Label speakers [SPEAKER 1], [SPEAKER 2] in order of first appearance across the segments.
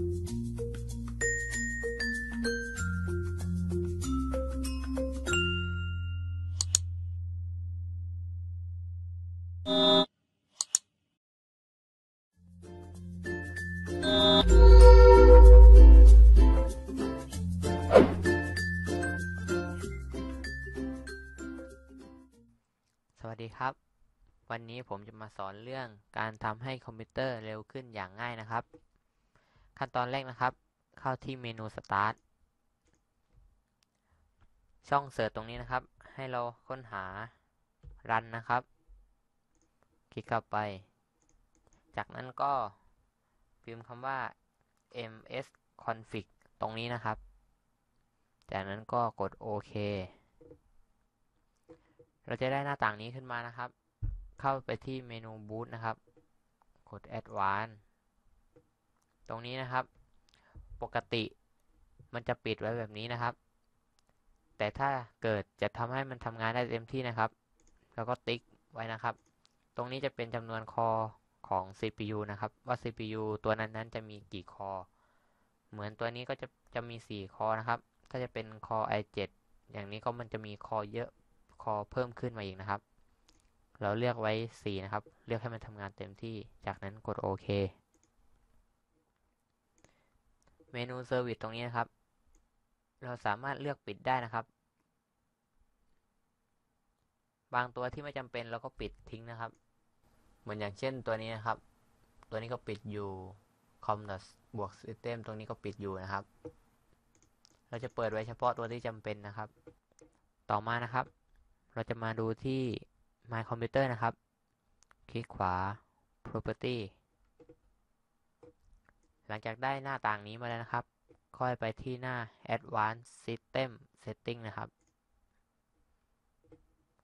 [SPEAKER 1] สวัสดีครับ วันนี้ผมจะมาสอนเรื่องการทำให้คอมพิวเตอร์เร็วขึ้นอย่างง่ายนะครับ ขั้นตอนแรกนะครับ เข้าที่เมนู Start ช่องเสิร์ชตรงนี้นะครับ ให้เราค้นหา Run นะครับ คลิกเข้าไป จากนั้นก็พิมพ์คำว่า ms config ตรงนี้นะครับ จากนั้นก็กดโอเค เราจะได้หน้าต่างนี้ขึ้นมานะครับ เข้าไปที่เมนู Boot นะครับ กด Advanced ตรงนี้นะครับ ปกติมันจะปิดไว้แบบนี้นะครับ แต่ถ้าเกิดจะทำให้มันทำงานได้เต็มที่นะครับ แล้วก็ติ๊กไว้นะครับ ตรงนี้จะเป็นจำนวนคอของ CPU นะครับ ว่า CPU ตัวนั้นๆจะมีกี่คอ เหมือนตัวนี้ก็จะจะมี 4 คอนะครับ ถ้าจะเป็นคอ i7 อย่างนี้ก็มันจะมีคอเยอะคอเพิ่มขึ้นมาอีกนะครับ เราเลือกไว้ 4 นะครับ เลือกให้มันทำงานเต็มที่ จากนั้นกดโอเค เมนูเซอร์วิสตรงนี้นะครับ เราสามารถเลือกปิดได้นะครับ บางตัวที่ไม่จำเป็นเราก็ปิดทิ้งนะครับ เหมือนอย่างเช่นตัวนี้นะครับ ตัวนี้ก็ปิดอยู่ com บวก system ตรงนี้ก็ปิดอยู่นะครับ เราจะเปิดไว้เฉพาะตัวที่จำเป็นนะครับ ต่อมานะครับ เราจะมาดูที่ My Computer นะครับ คลิกขวา Property หลังจากได้หน้าต่างนี้มาแล้วนะครับ ค่อยไปที่หน้า Advanced System Setting นะครับ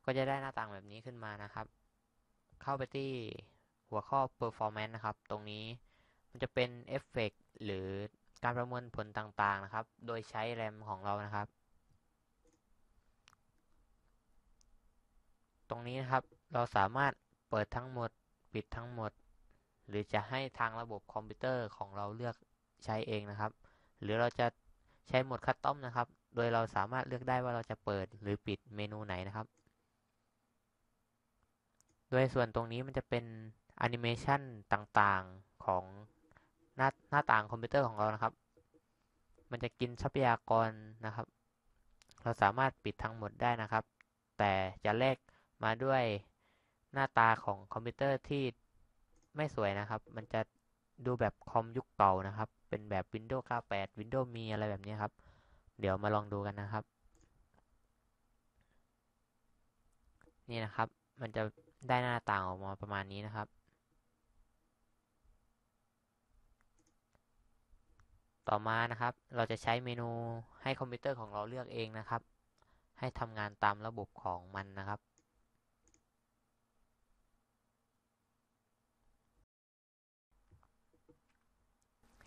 [SPEAKER 1] ก็จะได้หน้าต่างแบบนี้ขึ้นมานะครับ เข้าไปที่หัวข้อ Performance นะครับ ตรงนี้มันจะเป็นเอฟเฟกหรือการประมวลผลต่างๆนะครับ โดยใช้แรมของเรานะครับ ตรงนี้นะครับเราสามารถเปิดทั้งหมด ปิดทั้งหมด หรือจะให้ทางระบบคอมพิวเตอร์ของเราเลือกใช้เองนะครับ หรือเราจะใช้โหมดคัสตอมนะครับ โดยเราสามารถเลือกได้ว่าเราจะเปิดหรือปิดเมนูไหนนะครับ โดยส่วนตรงนี้มันจะเป็นแอนิเมชันต่างๆของหน้าหน้าต่างคอมพิวเตอร์ของเรานะครับ มันจะกินทรัพยากรนะครับ เราสามารถปิดทั้งหมดได้นะครับ แต่จะแลกมาด้วยหน้าตาของคอมพิวเตอร์ที่ ไม่สวยนะครับ มันจะดูแบบคอมยุคเก่านะครับ เป็นแบบ Windows 98 Windows มีอะไรแบบนี้ครับ เดี๋ยวมาลองดูกันนะครับ นี่นะครับ มันจะได้หน้าต่างออกมาประมาณนี้นะครับ ต่อมานะครับ เราจะใช้เมนูให้คอมพิวเตอร์ของเราเลือกเองนะครับ ให้ทำงานตามระบบของมันนะครับ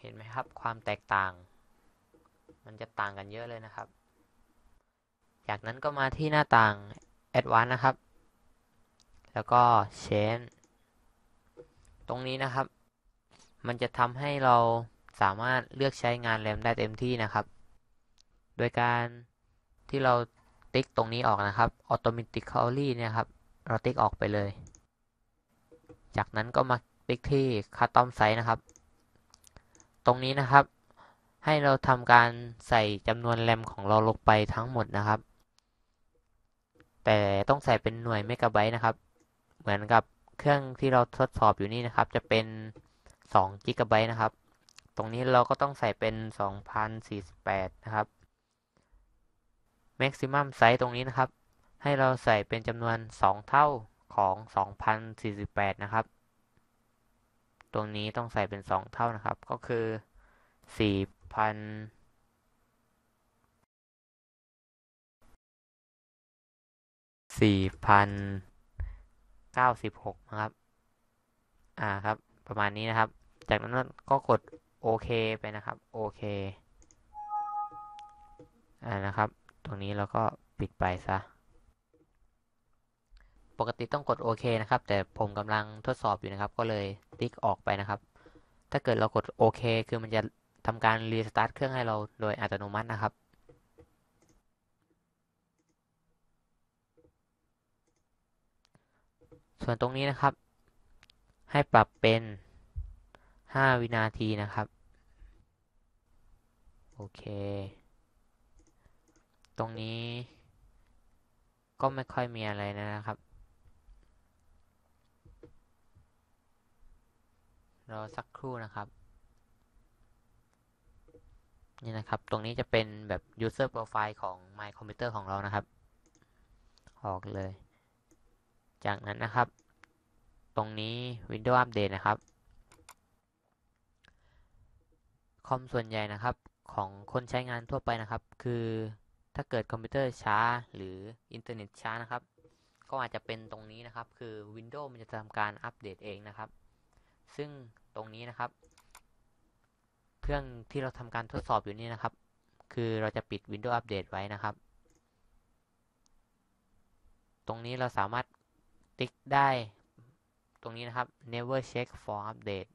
[SPEAKER 1] ห็นไหมครับ ความแตกต่าง มันจะต่างกันเยอะเลยนะครับ จากนั้นก็มาที่หน้าต่าง Advanced นะครับ แล้วก็ Change ตรงนี้นะครับ มันจะทำให้เราสามารถเลือกใช้งานแรมได้เต็มที่นะครับ โดยการที่เราติ๊กตรงนี้ออกนะครับ automatically เนี่ยครับ เราติ๊กออกไปเลย จากนั้นก็มาติ๊กที่ custom size นะครับ รงนี้นะครับ ให้เราทำการใส่จำนวนแรมของเราลงไปทั้งหมดนะครับ แต่ต้องใส่เป็นหน่วยเมกะไบต์นะครับ เหมือนกับเครื่องที่เราทดสอบอยู่นี่นะครับ จะเป็น2กิกะไบต์นะครับ ตรงนี้เราก็ต้องใส่เป็น 2048 นะครับ maximum size ตรงนี้นะครับ ให้เราใส่เป็นจำนวน 2 เท่าของ 2048 นะครับ ตรงนี้ต้องใส่เป็น 2 เท่านะครับ ก็คือ 4,000 4,096นะครับ อ่าครับ ประมาณนี้นะครับ จากนั้นก็กดโอเคไปนะครับ โอเค อ่านะครับ ตรงนี้เราก็ปิดไปซะ ปกติต้องกดโอเคนะครับ แต่ผมกำลังทดสอบอยู่นะครับ ก็เลยติ๊กออกไปนะครับ ถ้าเกิดเรากดโอเคคือมันจะททำการรีสตาร์ทเครื่องให้เราโดยอัตโนมัตินะครับส่วนตรงนี้นะครับ ให้ปรับเป็น 5 วินาทีนะครับ โอเค ตรงนี้ก็ไม่ค่อยมีอะไรนะครับ รอสักครู่นะครับ นี่นะครับ ตรงนี้จะเป็นแบบ user profile ของ my computer ของเรานะครับ ออกเลย จากนั้นนะครับ ตรงนี้ Windows Update นะครับ คอมส่วนใหญ่นะครับของคนใช้งานทั่วไปนะครับ คือถ้าเกิดคอมพิวเตอร์ช้าหรืออินเทอร์เน็ตช้านะครับ ก็อาจจะเป็นตรงนี้นะครับ คือ Windows มันจะทำการอัปเดตเองนะครับ ซึ่ง ตรงนี้นะครับ เครื่องที่เราทำการทดสอบอยู่นี่นะครับ คือเราจะปิด Windows Update ไว้นะครับ ตรงนี้เราสามารถติ๊กได้ ตรงนี้นะครับ never check for update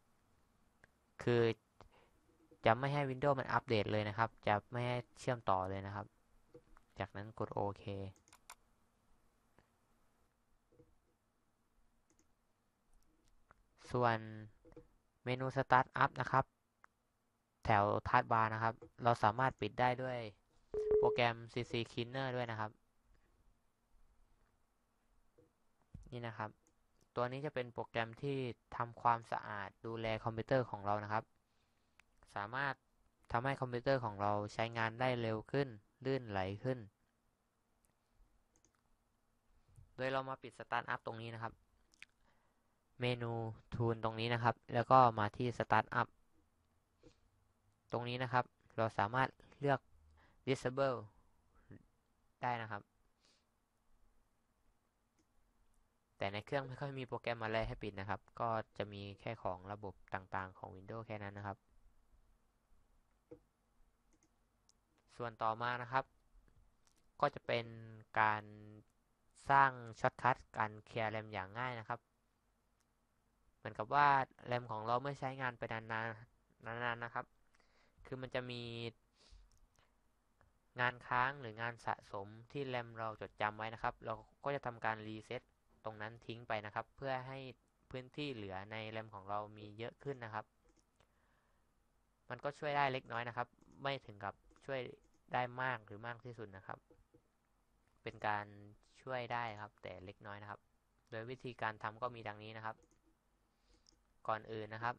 [SPEAKER 1] คือจะไม่ให้ Windows มันอัปเดตเลยนะครับ จะไม่ให้เชื่อมต่อเลยนะครับ จากนั้นกดโอเคส่วน เมนู Start Up นะครับ แถวทาร์บาร์นะครับ เราสามารถปิดได้ด้วยโปรแกรม CC Cleaner ด้วยนะครับ นี่นะครับ ตัวนี้จะเป็นโปรแกรมที่ทำความสะอาดดูแลคอมพิวเตอร์ของเรานะครับ สามารถทำให้คอมพิวเตอร์ของเราใช้งานได้เร็วขึ้น ลื่นไหลขึ้น โดยเรามาปิด Start Up ตรงนี้นะครับ เมนู Tool ตรงนี้นะครับ แล้วก็มาที่ Start Up ตรงนี้นะครับ เราสามารถเลือก Disable ได้นะครับ แต่ในเครื่องไม่ค่อยมีโปรแกรมอะไรให้ปิดนะครับ ก็จะมีแค่ของระบบต่างๆของ Windows แค่นั้นนะครับ ส่วนต่อมานะครับ ก็จะเป็นการสร้างช็อตคัทการเคลียร์แรมอย่างง่ายนะครับ มือนกับว่าแรมของเราเมื่อใช้งานไปนานๆนานๆนะครับ คือมันจะมีงานค้างหรืองานสะสมที่แรมเราจดจำไว้นะครับ เราก็จะทำการรีเซ็ตตรงนั้นทิ้งไปนะครับ เพื่อให้พื้นที่เหลือในแรมของเรามีเยอะขึ้นนะครับ มันก็ช่วยได้เล็กน้อยนะครับ ไม่ถึงกับช่วยได้มากหรือมากที่สุดนะครับ เป็นการช่วยได้ครับ แต่เล็กน้อยนะครับ โดยวิธีการทำก็มีดังนี้นะครับ ก่อนอื่นนะครับ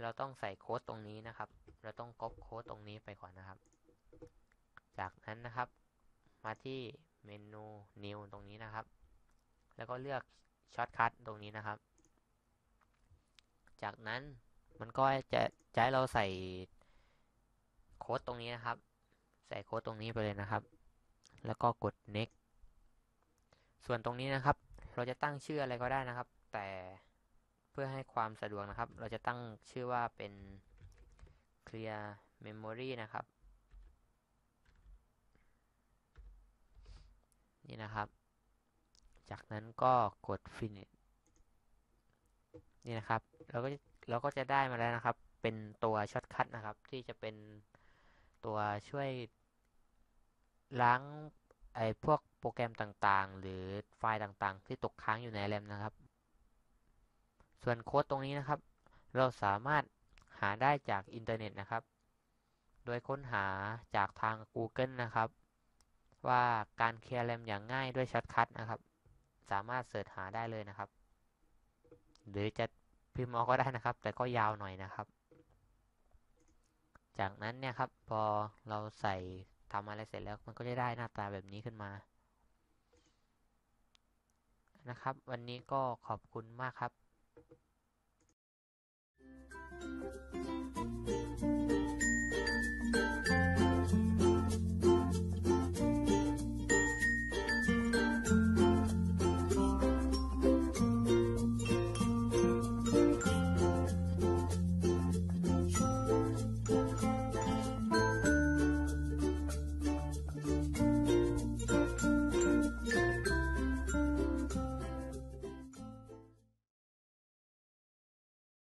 [SPEAKER 1] เราต้องใส่โค้ดตรงนี้นะครับ เราต้องก๊อปโค้ดตรงนี้ไปก่อนนะครับ จากนั้นนะครับ มาที่เมนู New ตรงนี้นะครับ แล้วก็เลือกช็อตคัทตรงนี้นะครับ จากนั้นมันก็จะจะให้เราใส่โค้ดตรงนี้นะครับ ใส่โค้ดตรงนี้ไปเลยนะครับ แล้วก็กด next ส่วนตรงนี้นะครับ เราจะตั้งชื่ออะไรก็ได้นะครับ แต่ พื่อให้ความสะดวกนะครับ เราจะตั้งชื่อว่าเป็น clear memory นะครับ นี่นะครับ จากนั้นก็กด finish นี่นะครับ เราก็เราก็จะได้มาแล้วนะครับ เป็นตัวช็อตคัทนะครับ ที่จะเป็นตัวช่วยล้างไอ้พวกโปรแกรมต่างๆ หรือไฟล์ต่างๆ ที่ตกค้างอยู่ในแรมนะครับ ส่วนโค้ดตรงนี้นะครับ เราสามารถหาได้จากอินเทอร์เน็ตนะครับ โดยค้นหาจากทาง Google นะครับ ว่าการเคลียร์แรมอย่างง่ายด้วยช็อตคัทนะครับ สามารถเสิร์ชหาได้เลยนะครับ หรือจะพิมพ์เอาก็ได้นะครับ แต่ก็ยาวหน่อยนะครับ จากนั้นเนี่ยครับพอเราใส่ทำอะไรเสร็จแล้วมันก็จะได้หน้าตาแบบนี้ขึ้นมานะครับ วันนี้ก็ขอบคุณมากครับ Música